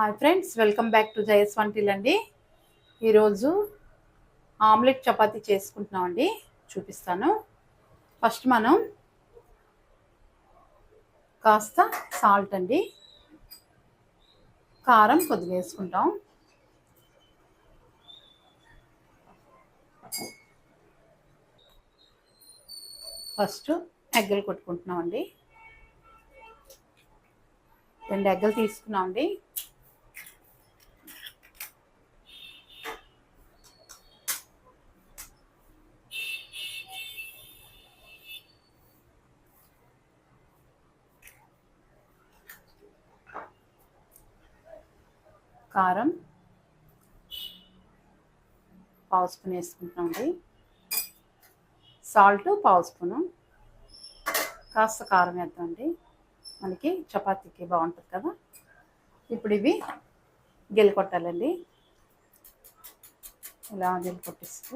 Hi friends welcome back to Jayas until అండి. ఈరోజు omelette chapati చేసుకుంటున్నామండి. చూపిస్తాను. ఫస్ట్ మనం కాస్త సాల్ట్ అండి. కారం కొద్దిగా వేసుకుంటాం. ఫస్ట్ ఎగ్గలు కొట్టుకుంటున్నామండి. రెండు ఎగ్గలు తీసుకున్నామండి. కారం పావు స్పూన్ వేసుకుంటున్నామండి. సాల్ట్ పావు స్పూను. కాస్త కారం వేద్దామండి. మనకి చపాతీకి బాగుంటుంది కదా. ఇప్పుడు ఇవి గెలి కొట్టాలండి ఇలా గెలి కొట్టిస్తూ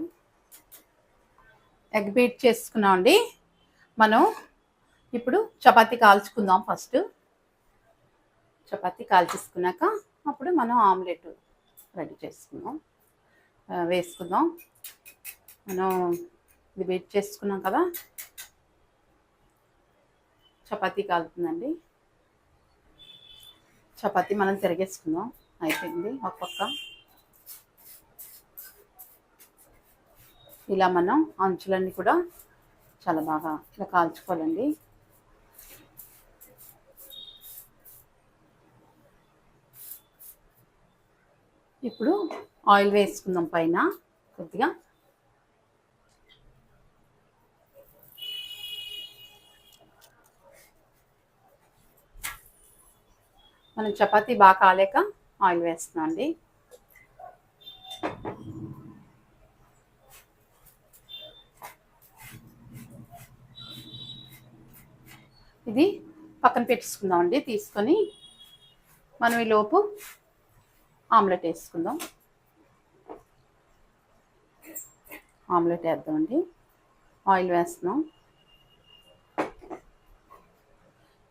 ఎగ్ బీట్ చేసుకున్నామండి. మనం ఇప్పుడు చపాతీ కాల్చుకుందాం ఫస్ట్. చపాతీ కాల్చేసుకున్నాక అప్పుడు మనం ఆమ్లెట్ రెడీ చేసుకుందాం. వేసుకుందాం. మనం ఇది వెయిట్ చేసుకున్నాం కదా. చపాతీ కాలుతుందండి. చపాతీ మనం తిరిగేసుకుందాం. అయిపోయింది. ఒక పక్క. ఇలా మనం అంచులన్నీ కూడా చాలా బాగా ఇలా కాల్చుకోవాలండి. ఇప్పుడు ఆయిల్ వేసుకుందాం పైన కొద్దిగా. మనం చపాతీ బాగా కాలేక ఆయిల్ వేస్తున్నాం అండి. ఇది పక్కన పెట్టేసుకుందాం అండి తీసుకొని మనం ఈ లోపు ఆమ్లెట్ వేసుకుందాం. ఆమ్లెట్ వేద్దామండి ఆయిల్ వేస్తున్నాం.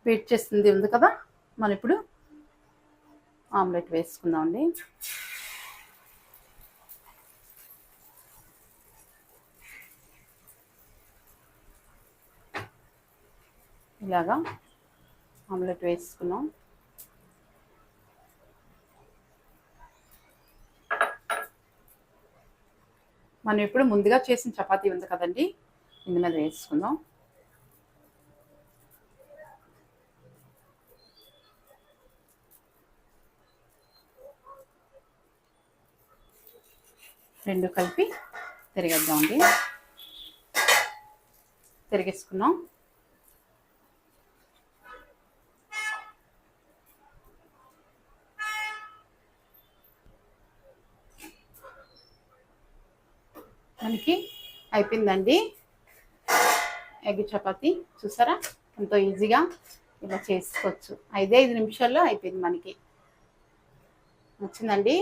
వెయిట్ చేస్తుంది ఉంది కదా? మనం ఇప్పుడు ఆమ్లెట్ వేసుకుందామండి ఇలాగా ఆమ్లెట్ వేసుకున్నాం. మనం ఇప్పుడు ముందుగా చేసిన చపాతీ ఉంది కదండి. ఇందు మీద వేసుకుందాం. రెండు కలిపి తిరిగేద్దామండి. తిరిగేసుకున్నాం మనకి అయిపోయిందండి. ఎగ్ చపాతి చూసారా? ఎంతో ఈజీగా ఇలా చేసుకోవచ్చు. ఐదే ఐదు నిమిషాల్లో అయిపోయింది మనకి. నచ్చిందండి?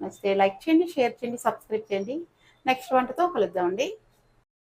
నచ్చితే లైక్ చేయండి షేర్ చేయండి సబ్స్క్రైబ్ చేయండి. నెక్స్ట్ వంటతో కలుద్దామండి.